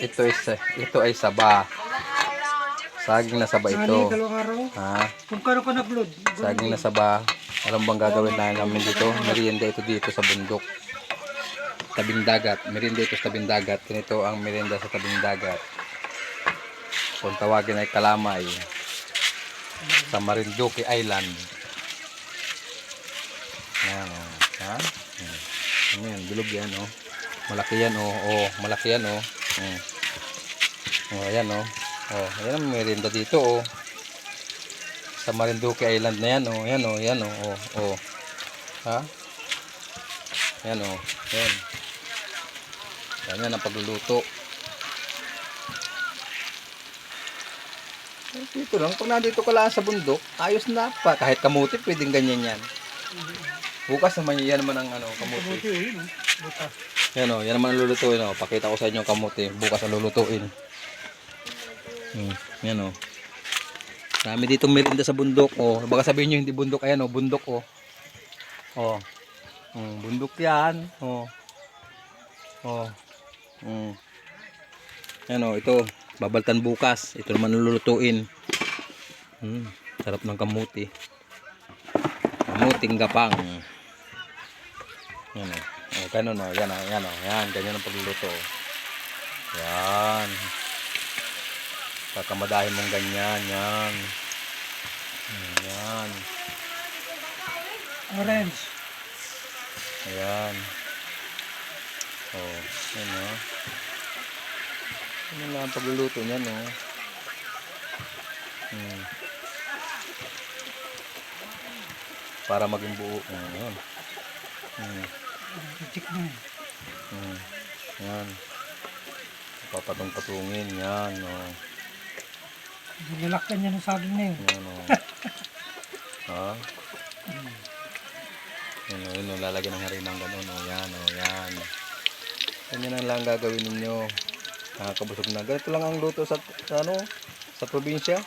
ito ay sa- ito ay saba. Saging na saba ito. Ha? Kung kano ka nag-load? Saging na saba. Alam bang gagawin na namin dito? Merienda ito dito sa bundok. Tabing dagat. Merienda ito sa tabing dagat. Ganito ang merienda sa tabing dagat. Kung tawagin ay kalamay. Sa Marinduque Island. Yan o. Ha? Hmm. Ano yan? Bilog yan o. Malaki yan o. Oh, malaki yan o. Hmm. Oh, ayan o. Oh, ayan ang merienda dito o sa Marinduque Island na yan oh. Yan oh yan oh. Oh, oh. ha? Yan oh. Yan yan yan ang pagluluto. Dito lang pag nandito ka lang sa bundok ayos na pa. Kahit kamuti pwedeng ganyan yan bukas naman yan naman ang ano kamuti yun. ah. Butas. yan oh yan naman ang lulutuin oh pakita ko sa inyo ang kamuti bukas ang lulutuin hmm, yan oh Dami dito merinda sa bundok. Oh, baka sabihin niyo hindi bundok. Ayan oh, bundok oh. Oh. Mm, bundok 'yan. Oh. Oh. Mm. Ayan oh, ito. Babaltan bukas. Ito naman lulutuin. Hmm, sarap ng kamuti. Kamuting gapang. Yan oh. Oh, ganun oh. Yan oh, yan oh. Yan, ganyan ang pagluluto. Yan. Kakamadahin mong ganyan, yan. Yan. Orange. Ayan. Oh, yan o. Ano lang ang pagluluto niyan, no? Hmm. Para maging buo. Hmm, yan. Hmm. Check na. Hmm. Yan. Papatong-patungin, yan, oh. Nilalaktan niya ng saging na yun. Yan o. ha? Yan o, yun o, lalagyan ng harinang ganun o. Yan o, yan. Ganyan ang lang gagawin ninyo. Nakakabusog na. Ganito lang ang luto sa, sa ano, sa probinsya.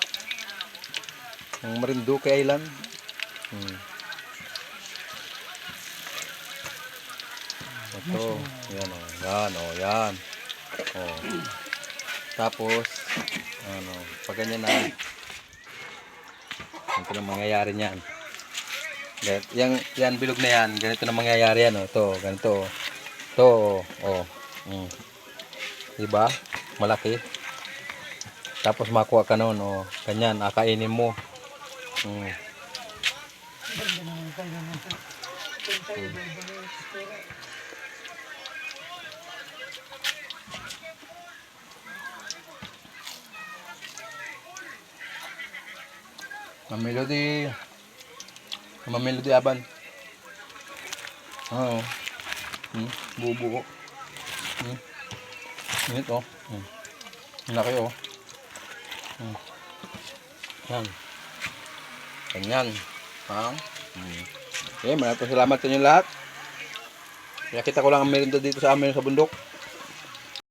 Ang Marinduque Island. Hmm. Ito, yan o, yan o, yan. O. Tapos, ano, pag ganyan na, ganito na mangyayari niyan. Ganito, yan, yan, bilog na yan, ganito na mangyayari yan, oh, to, ganito, oh. to, oh, mm. diba, malaki, tapos makuha ka nun, oh, ganyan, akainin mo, mm. Mamelody, mamelody aban, oo, hmm, bubuo, hmm, init oh, hmm. Laki oh, hmm. yan, ganyan, ha, hmm. Okay, maraming salamat sa inyo lahat. Nakita ko lang ang merienda dito sa amin sa bundok.